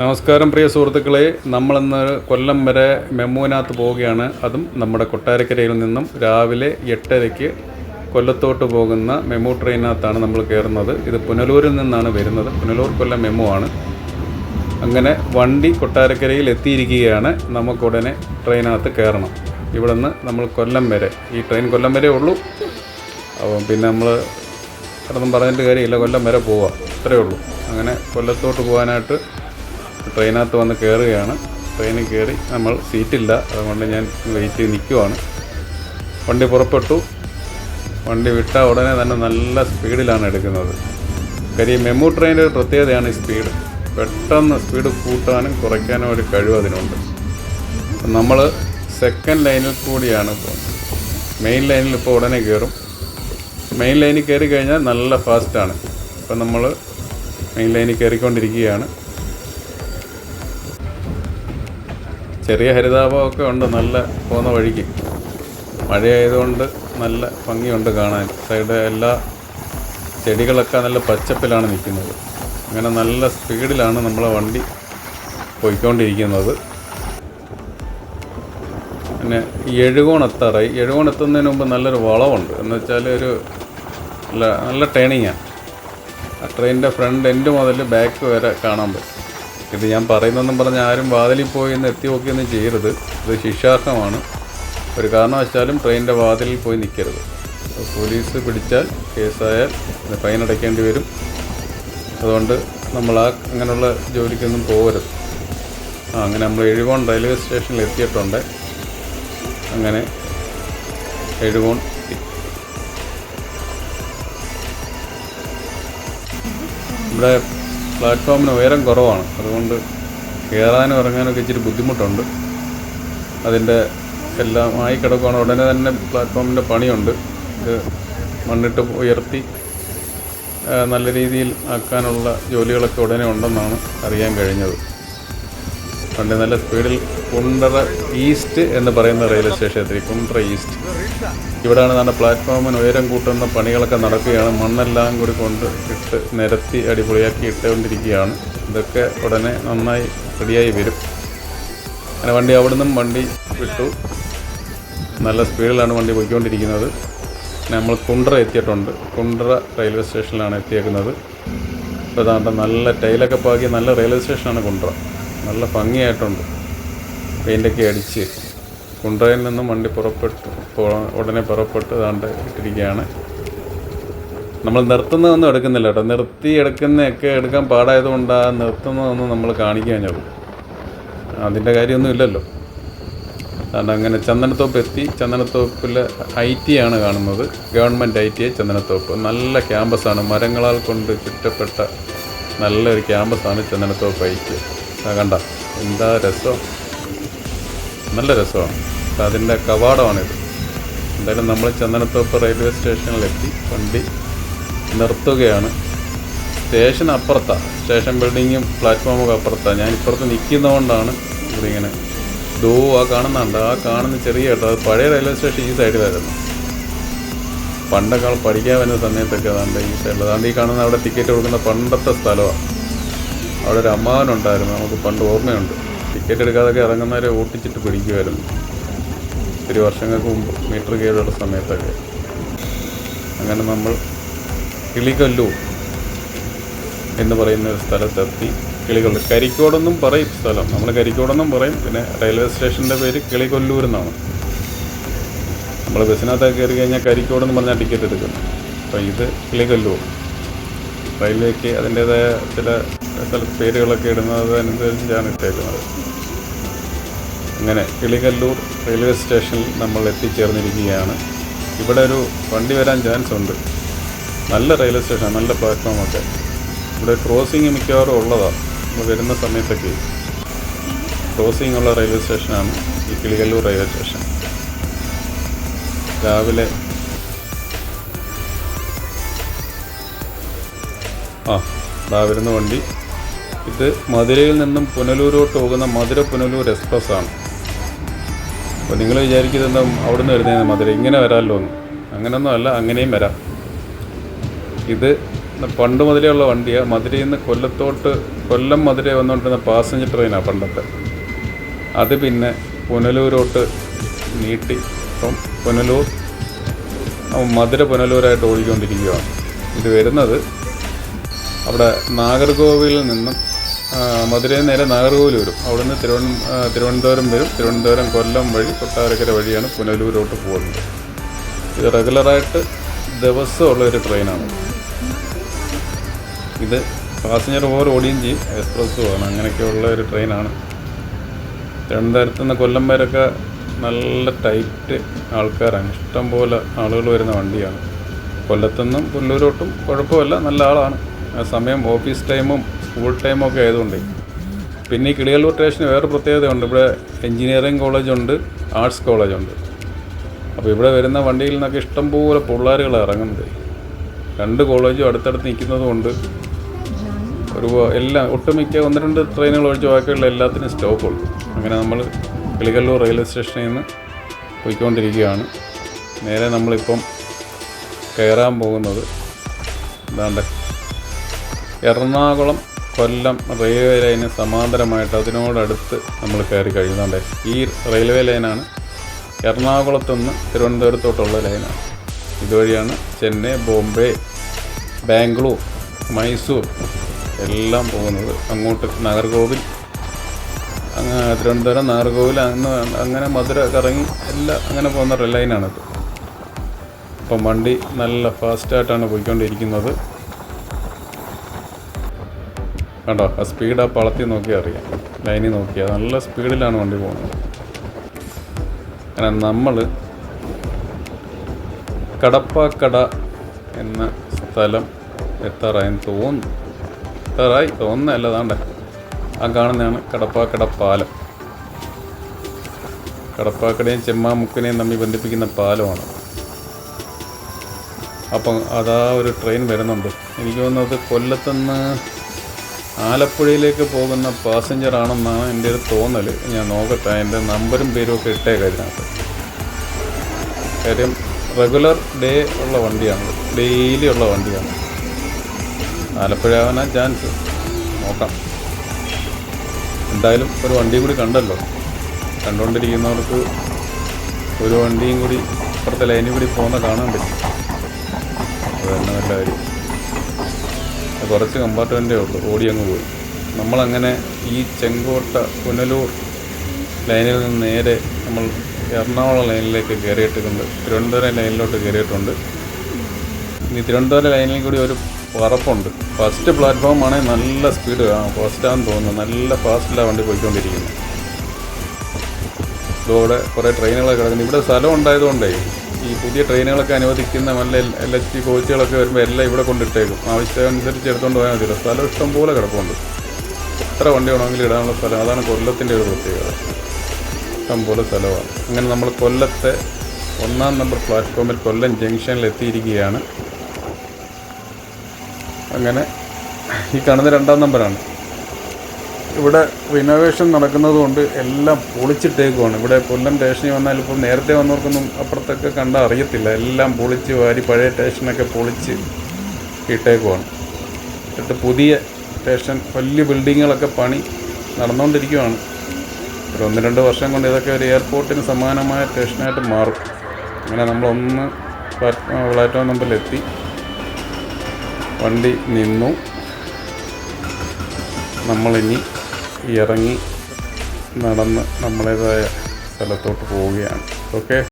നമസ്കാരം പ്രിയ സുഹൃത്തുക്കളെ. നമ്മളിന്ന് കൊല്ലം വരെ മെമ്മുവിനകത്ത് പോവുകയാണ്. അതും നമ്മുടെ കൊട്ടാരക്കരയിൽ നിന്നും രാവിലെ എട്ടരയ്ക്ക് കൊല്ലത്തോട്ട് പോകുന്ന മെമു ട്രെയിനകത്താണ് നമ്മൾ കയറുന്നത്. ഇത് പുനലൂരിൽ നിന്നാണ് വരുന്നത്. പുനലൂർ കൊല്ലം മെമു ആണ്. അങ്ങനെ വണ്ടി കൊട്ടാരക്കരയിൽ എത്തിയിരിക്കുകയാണ്. നമുക്കുടനെ ട്രെയിനകത്ത് കയറണം. ഇവിടെ നിന്ന് നമ്മൾ കൊല്ലം വരെ. ഈ ട്രെയിൻ കൊല്ലം വരെ ഉള്ളൂ. അപ്പം പിന്നെ നമ്മൾ അതൊന്നും പറഞ്ഞിട്ട് കാര്യമില്ല. കൊല്ലം വരെ പോവാം. അത്രയേ ഉള്ളൂ. അങ്ങനെ കൊല്ലത്തോട്ട് പോകാനായിട്ട് ട്രെയിനകത്ത് വന്ന് കയറുകയാണ് ട്രെയിനിൽ കയറി നമ്മൾ സീറ്റില്ല. അതുകൊണ്ട് ഞാൻ വെയിറ്റ് നിൽക്കുവാണ് വണ്ടി പുറപ്പെട്ടു. വണ്ടി വിട്ട ഉടനെ തന്നെ നല്ല സ്പീഡിലാണ് എടുക്കുന്നത്. കാര്യം മെമു ട്രെയിനിന്റെ ഒരു പ്രത്യേകതയാണ് ഈ സ്പീഡ്. പെട്ടെന്ന് സ്പീഡ് കൂട്ടാനും കുറയ്ക്കാനും ഒരു കഴിവ് അതിനുണ്ട്. നമ്മൾ സെക്കൻഡ് ലൈനിൽ കൂടിയാണ് ഇപ്പോൾ മെയിൻ ലൈനിൽ ഇപ്പോൾ ഉടനെ കയറും. മെയിൻ ലൈനിൽ കയറി കഴിഞ്ഞാൽ നല്ല ഫാസ്റ്റാണ്. ഇപ്പം നമ്മൾ മെയിൻ ലൈനിൽ കയറിക്കൊണ്ടിരിക്കുകയാണ്. ചെറിയ ഹരിതാപമൊക്കെ ഉണ്ട് നല്ല പോകുന്ന വഴിക്ക്. മഴയായതുകൊണ്ട് നല്ല ഭംഗിയുണ്ട് കാണാൻ. സൈഡ് എല്ലാ ചെടികളൊക്കെ നല്ല പച്ചപ്പിലാണ് നിൽക്കുന്നത്. അങ്ങനെ നല്ല സ്പീഡിലാണ് നമ്മളെ വണ്ടി പോയിക്കൊണ്ടിരിക്കുന്നത്. പിന്നെ എഴുകോണെത്താറായി എഴുകോണെത്തുന്നതിന് മുമ്പ് നല്ലൊരു വളവുണ്ട്. എന്ന് വെച്ചാൽ ഒരു നല്ല നല്ല ടേണിങ്ങാണ്. ആ ട്രെയിനിന്റെ ഫ്രണ്ട് എൻഡ് മുതൽ ബാക്ക് വരെ കാണാൻ പറ്റും. ഇത് ഞാൻ പറയുന്നതെന്നും പറഞ്ഞ് ആരും വാതിലിൽ പോയി ഒന്ന് എത്തി നോക്കിയൊന്നും ചെയ്യരുത്. ഇത് ശിക്ഷാർഹമാണ്. ഒരു കാരണവശാലും ട്രെയിനിന്റെ വാതിലിൽ പോയി നിൽക്കരുത്. പോലീസ് പിടിച്ചാൽ കേസായാൽ ഫൈൻ അടയ്ക്കേണ്ടി വരും. അതുകൊണ്ട് നമ്മൾ ആ അങ്ങനെയുള്ള ജോലിക്കൊന്നും പോകരുത്. ആ അങ്ങനെ നമ്മൾ എഴുകോൺ റെയിൽവേ സ്റ്റേഷനിൽ എത്തിയിട്ടുണ്ട്. അങ്ങനെ എഴുകോൺ ഇവിടെ പ്ലാറ്റ്ഫോമിന് ഉയരം കുറവാണ്. അതുകൊണ്ട് കയറാനും ഇറങ്ങാനൊക്കെ ഇച്ചിരി ബുദ്ധിമുട്ടുണ്ട്. അതിന്റെ എല്ലാം ആയി കിടക്കുകയാണ് ഉടനെ തന്നെ പ്ലാറ്റ്ഫോമിന്റെ പണിയുണ്ട്. ഇത് മണ്ണിട്ട് ഉയർത്തി നല്ല രീതിയിൽ ആക്കാനുള്ള ജോലികളൊക്കെ ഉടനെ ഉണ്ടെന്നാണ് അറിയാൻ കഴിഞ്ഞത്. പണ്ട് നല്ല സ്പീഡിൽ കുണ്ടറ ഈസ്റ്റ് എന്ന് പറയുന്ന റെയിൽവേ സ്റ്റേഷൻ എത്തി കുണ്ടറ ഈസ്റ്റ്. ഇവിടെയാണ് നമ്മുടെ പ്ലാറ്റ്ഫോമിന് ഉയരം കൂട്ടുന്ന പണികളൊക്കെ നടക്കുകയാണ്. മണ്ണെല്ലാം കൂടി കൊണ്ട് ഇട്ട് നിരത്തി അടിപൊളിയാക്കി ഇട്ടുകൊണ്ടിരിക്കുകയാണ്. ഇതൊക്കെ ഉടനെ നന്നായി റെഡിയായി വരും. അങ്ങനെ വണ്ടി അവിടെ നിന്നും വണ്ടി വിട്ടു. നല്ല സ്പീഡിലാണ് വണ്ടി പോയിക്കൊണ്ടിരിക്കുന്നത്. നമ്മൾ കുണ്ടറ എത്തിയിട്ടുണ്ട്. കുണ്ടറ റെയിൽവേ സ്റ്റേഷനിലാണ് എത്തിയേക്കുന്നത്. ഇപ്പോൾ നല്ല ടൈലൊക്കെ പാകി നല്ല റെയിൽവേ സ്റ്റേഷനാണ് കുണ്ട്ര നല്ല ഭംഗിയായിട്ടുണ്ട്. പെയിന്റൊക്കെ അടിച്ച് കുണ്ടയിൽ നിന്നും വണ്ടി പുറപ്പെട്ടു. ഉടനെ പുറപ്പെട്ട് ഇതാണ്ട് ഇട്ടിരിക്കുകയാണ്. നമ്മൾ നിർത്തുന്നതൊന്നും എടുക്കുന്നില്ല കേട്ടോ. നിർത്തി എടുക്കുന്നതൊക്കെ എടുക്കാൻ പാടായതുകൊണ്ട് ആ നിർത്തുന്നതൊന്നും നമ്മൾ കാണിക്കാൻ കാണിക്കാഞ്ഞത് അതിന്റെ കാര്യമൊന്നും ഇല്ലല്ലോ. അതുകൊണ്ട് അങ്ങനെ ചന്ദനത്തോപ്പ് എത്തി. ചന്ദനത്തോപ്പിൽ ഐ ടി ആണ് കാണുന്നത്. Government I T I Chandanathope. നല്ല ക്യാമ്പസാണ്. മരങ്ങളാൽ കൊണ്ട് ചുറ്റപ്പെട്ട നല്ലൊരു ക്യാമ്പസാണ് ചന്ദനത്തോപ്പ് ഐ ടി ഐ. കണ്ട? എന്താ രസം? നല്ല രസമാണ്. അതിന്റെ കവാടമാണിത്. എന്തായാലും നമ്മൾ ചന്ദനത്തോപ്പ് റെയിൽവേ സ്റ്റേഷനിലെത്തി. വണ്ടി നിർത്തുകയാണ്. സ്റ്റേഷൻ അപ്പുറത്താണ് സ്റ്റേഷൻ ബിൽഡിങ്ങും പ്ലാറ്റ്ഫോമും ഒക്കെ അപ്പുറത്താണ് ഞാൻ ഇപ്പുറത്ത് നിൽക്കുന്നതുകൊണ്ടാണ് ഇവിടെ ദൂ ആ കാണുന്നുണ്ട്. ആ കാണുന്ന ചെറിയ കേട്ടോ അത് പഴയ റെയിൽവേ സ്റ്റേഷൻ ഈ സൈഡിലായിരുന്നു. പണ്ടൊക്കെ പഠിക്കാൻ വരുന്ന സമയത്തൊക്കെ അതാണ്ട് ഈ സൈഡിൽ അതാണ്ട് ഈ കാണുന്ന അവിടെ ടിക്കറ്റ് കൊടുക്കുന്ന പണ്ടത്തെ സ്ഥലമാണ്. അവിടെ ഒരു അമ്മാവനുണ്ടായിരുന്നു. നമുക്ക് പണ്ട് ഓർമ്മയുണ്ട്. ടിക്കറ്റ് എടുക്കാതൊക്കെ ഇറങ്ങുന്നവരെ ഓട്ടിച്ചിട്ട് പിടിക്കുമായിരുന്നു ഒത്തിരി വർഷങ്ങൾക്ക് മുമ്പ് മീറ്റർ കീഴിലുള്ള സമയത്തൊക്കെ. അങ്ങനെ നമ്മൾ കിളികല്ലു എന്ന് പറയുന്ന ഒരു സ്ഥലത്തെത്തി കിളികൊല്ലൂർ കരിക്കോടെന്നും പറയും സ്ഥലം. നമ്മൾ കരിക്കോടെന്നും പറയും. പിന്നെ റെയിൽവേ സ്റ്റേഷന്റെ പേര് കിളികൊല്ലൂർ എന്നാണ്. നമ്മൾ ബസ്സിനകത്തൊക്കെ കയറി കഴിഞ്ഞാൽ കരിക്കോടെന്ന് പറഞ്ഞാൽ ടിക്കറ്റ് എടുക്കുന്നു അപ്പോൾ ഇത് കിളികൊല്ലൂർ. റെയിൽവേക്ക് അതിന്റേതായ ചില സ്ഥല പേരുകളൊക്കെ ഇടുന്നത് അനുസരിച്ചാണ് ഇട്ടേക്കുന്നത്. അങ്ങനെ കിളികല്ലൂർ റെയിൽവേ സ്റ്റേഷനിൽ നമ്മൾ എത്തിച്ചേർന്നിരിക്കുകയാണ്. ഇവിടെ ഒരു വണ്ടി വരാൻ ചാൻസ് ഉണ്ട്. നല്ല റെയിൽവേ സ്റ്റേഷൻ നല്ല പ്ലാറ്റ്ഫോമൊക്കെ ഇവിടെ ക്രോസിങ് മിക്കവാറും ഉള്ളതാണ് നമ്മൾ വരുന്ന സമയത്തൊക്കെ ക്രോസിംഗ് ഉള്ള റെയിൽവേ സ്റ്റേഷനാണ് ഈ കിളികല്ലൂർ റെയിൽവേ സ്റ്റേഷൻ. രാവിലെ ആ ഇതാ വരുന്ന വണ്ടി. ഇത് മധുരയിൽ നിന്നും പുനലൂരോട്ട് പോകുന്ന മധുര പുനലൂർ എക്സ്പ്രസ് ആണ്. അപ്പോൾ നിങ്ങൾ വിചാരിക്കുന്നത് അവിടെ നിന്ന് വരുന്നതെന്ന് മധുര ഇങ്ങനെ വരാമല്ലോ എന്ന്. അങ്ങനെയൊന്നും അല്ല അങ്ങനെയും വരാം. ഇത് പണ്ട് മുതലേ ഉള്ള വണ്ടിയാണ് മധുരയിൽ നിന്ന് കൊല്ലത്തോട്ട് കൊല്ലം മധുര വന്നുകൊണ്ടിരുന്ന പാസഞ്ചർ ട്രെയിനാണ് പണ്ടത്തെ. അത് പിന്നെ പുനലൂരോട്ട് നീട്ടി ഇപ്പം പുനലൂർ മധുര പുനലൂരായിട്ട് ഓടിക്കൊണ്ടിരിക്കുകയാണ്. ഇത് വരുന്നത് അവിടെ നാഗർകോവിലിൽ നിന്നും മധുരയിൽ നേരെ നാഗർകോവിൽ വരും. അവിടുന്ന് തിരുവന ആ, തിരുവനന്തപുരം വരും. തിരുവനന്തപുരം കൊല്ലം വഴി കൊട്ടാരക്കര വഴിയാണ് പുനലൂരോട്ട് പോകുന്നത്. ഇത് റെഗുലറായിട്ട് ദിവസമുള്ള ഒരു ട്രെയിനാണ് ഇത് പാസഞ്ചർ ഓവർ ഓടുകയും ചെയ്യും. എക്സ്പ്രസ്സും ആണ്. അങ്ങനെയൊക്കെയുള്ള ഒരു ട്രെയിനാണ് തിരുവനന്തപുരത്ത് നിന്ന് കൊല്ലം വരെയൊക്കെ നല്ല ടൈറ്റ് ആൾക്കാരാണ്. ഇഷ്ടംപോലെ ആളുകൾ വരുന്ന വണ്ടിയാണ്. കൊല്ലത്തുനിന്നും പുല്ലൂരോട്ടും കുഴപ്പമില്ല. നല്ല ആളാണ്. സമയം ഓഫീസ് ടൈമും സ്കൂൾ ടൈമൊക്കെ ആയതുകൊണ്ട്. പിന്നെ ഈ കിളിയല്ലൂർ സ്റ്റേഷന് വേറെ പ്രത്യേകതയുണ്ട്. ഇവിടെ എൻജിനീയറിങ് കോളേജുണ്ട് ആർട്സ് കോളേജുണ്ട് അപ്പോൾ ഇവിടെ വരുന്ന വണ്ടിയിൽ നിന്നൊക്കെ ഇഷ്ടംപോലെ പിള്ളേരുകൾ ഇറങ്ങുന്നത്. രണ്ട് കോളേജും അടുത്തടുത്ത് നിൽക്കുന്നത് കൊണ്ട് ഒരു എല്ലാം ഒട്ടുമിക്ക ഒന്ന് രണ്ട് ട്രെയിനുകൾ ഒഴിച്ച് ബാക്കിയുള്ള എല്ലാത്തിനും സ്റ്റോപ്പുള്ളൂ അങ്ങനെ നമ്മൾ കിളികല്ലൂർ റെയിൽവേ സ്റ്റേഷനിൽ നിന്ന് പോയിക്കൊണ്ടിരിക്കുകയാണ്. നേരെ നമ്മളിപ്പം കയറാൻ പോകുന്നത്. എന്താണ്ട് എറണാകുളം കൊല്ലം റെയിൽവേ ലൈന് സമാന്തരമായിട്ട് അതിനോടടുത്ത് നമ്മൾ കയറി കഴിയുന്നുണ്ട്. ഈ റെയിൽവേ ലൈനാണ് എറണാകുളത്തുനിന്ന് തിരുവനന്തപുരത്തോട്ടുള്ള ലൈനാണ് ഇതുവഴിയാണ് ചെന്നൈ ബോംബെ ബാംഗ്ലൂർ മൈസൂർ എല്ലാം പോകുന്നത്. അങ്ങോട്ട് നാഗർകോവിൽ തിരുവനന്തപുരം നാഗർകോവിൽ അന്ന് അങ്ങനെ മധുര കറങ്ങി എല്ലാം അങ്ങനെ പോകുന്ന ലൈനാണിത് അപ്പം വണ്ടി നല്ല ഫാസ്റ്റായിട്ടാണ് പോയിക്കൊണ്ടിരിക്കുന്നത്. കണ്ടോ? ആ സ്പീഡ് ആ പളത്തി നോക്കിയാൽ അറിയാം. ലൈനിൽ നോക്കിയാൽ നല്ല സ്പീഡിലാണ് വണ്ടി പോകുന്നത്. അങ്ങനെ നമ്മൾ കടപ്പാക്കട എന്ന സ്ഥലം എത്താറായെന്ന് തോന്നുന്നു. എത്താറായി തോന്നുന്നതല്ല താണ്ടേ ആ കാണുന്നതാണ് കടപ്പാക്കട പാലം. കടപ്പാക്കടയും ചെമ്മാമുക്കിനെയും തമ്മിൽ ബന്ധിപ്പിക്കുന്ന പാലമാണ്. അപ്പം അതാ ഒരു ട്രെയിൻ വരുന്നുണ്ട്. എനിക്ക് തോന്നുന്നത് കൊല്ലത്തുനിന്ന് ആലപ്പുഴയിലേക്ക് പോകുന്ന പാസഞ്ചർ ആണെന്നാണ് എന്റെ ഒരു തോന്നൽ ഞാൻ നോക്കട്ടെ എന്റെ നമ്പരും പേരും ഒക്കെ ഇട്ടേക്കാം ഇതിനകത്ത് കാര്യം റെഗുലർ ഡേ ഉള്ള വണ്ടിയാണ്. ഡെയിലി ഉള്ള വണ്ടിയാണ്. ആലപ്പുഴ ആവാനാ ചാൻസ് നോക്കാം. എന്തായാലും ഒരു വണ്ടിയും കൂടി കണ്ടല്ലോ. കണ്ടുകൊണ്ടിരിക്കുന്നവർക്ക് ഒരു വണ്ടിയും കൂടി ഇപ്പുറത്തെ ലൈനിൽ കൂടി പോകുന്ന കാണാൻ പറ്റും. അത് നല്ല കാര്യം. കുറച്ച് കമ്പാർട്ട്മെന്റേ ഉള്ളൂ. ഓടി അങ്ങ് പോയി. നമ്മളങ്ങനെ ഈ ചെങ്കോട്ട പുനലൂർ ലൈനിൽ നിന്ന് നേരെ നമ്മൾ എറണാകുളം ലൈനിലേക്ക് കയറിയിട്ടുണ്ട്. തിരുവനന്തപുരം ലൈനിലോട്ട് കയറിയിട്ടുണ്ട്. ഇനി തിരുവനന്തപുരം ലൈനിൽ കൂടി ഒരു പറപ്പുണ്ട്. ഫസ്റ്റ് പ്ലാറ്റ്ഫോം ആണെങ്കിൽ നല്ല സ്പീഡ് കാണാം ഫസ്റ്റാന്ന് തോന്നുന്നു. നല്ല ഫാസ്റ്റിലാണ് വണ്ടി പോയിക്കൊണ്ടിരിക്കുന്നത്. ഇതോടെ കുറേ ട്രെയിനുകളൊക്കെ കിടക്കുന്നു ഇവിടെ സ്ഥലം ഉണ്ടായതുകൊണ്ടേ ഈ പുതിയ ട്രെയിനുകളൊക്കെ അനുവദിക്കുന്ന നല്ല എൽ എച്ച് ടി കോച്ചുകളൊക്കെ വരുമ്പോൾ എല്ലാം ഇവിടെ കൊണ്ടിട്ടേക്കും. ആവശ്യമനുസരിച്ച് എടുത്തുകൊണ്ട് പോയാൽ മതിയല്ലോ. സ്ഥലം ഇഷ്ടം പോലെ കിടപ്പുണ്ട്. എത്ര വണ്ടി വേണമെങ്കിലും ഇടാനുള്ള സ്ഥലം. അതാണ് കൊല്ലത്തിന്റെ ഒരു പ്രത്യേകത. ഇഷ്ടം പോലെ സ്ഥലമാണ്. അങ്ങനെ നമ്മൾ കൊല്ലത്തെ ഒന്നാം നമ്പർ പ്ലാറ്റ്ഫോമിൽ കൊല്ലം ജംഗ്ഷനിൽ എത്തിയിരിക്കുകയാണ്. അങ്ങനെ ഈ കാണുന്ന രണ്ടാം നമ്പറാണ്. ഇവിടെ റിനോവേഷൻ നടക്കുന്നതുകൊണ്ട് എല്ലാം പൊളിച്ചിട്ടേക്കുവാണ്. ഇവിടെ കൊല്ലം സ്റ്റേഷനിൽ വന്നാൽ ഇപ്പോൾ നേരത്തെ വന്നവർക്കൊന്നും അപ്പുറത്തൊക്കെ കണ്ടാൽ അറിയത്തില്ല. എല്ലാം പൊളിച്ച് വാരി പഴയ സ്റ്റേഷനൊക്കെ പൊളിച്ച് ഇട്ടേക്കുവാണ്. എന്നിട്ട് പുതിയ സ്റ്റേഷൻ വലിയ ബിൽഡിങ്ങുകളൊക്കെ പണി നടന്നുകൊണ്ടിരിക്കുവാണ് ഒരു ഒന്ന് രണ്ട് വർഷം കൊണ്ട് ഇതൊക്കെ ഒരു എയർപോർട്ടിന് സമാനമായ സ്റ്റേഷനായിട്ട് മാറും. അങ്ങനെ നമ്മളൊന്ന് പ്ലാറ്റ് പ്ലാറ്റ്ഫോം നമ്പറിലെത്തി. വണ്ടി നിന്നു. നമ്മളിനി ഇറങ്ങി നടന്ന് നമ്മളേതായ സ്ഥലത്തോട്ട് പോവുകയാണ്. ഓക്കെ?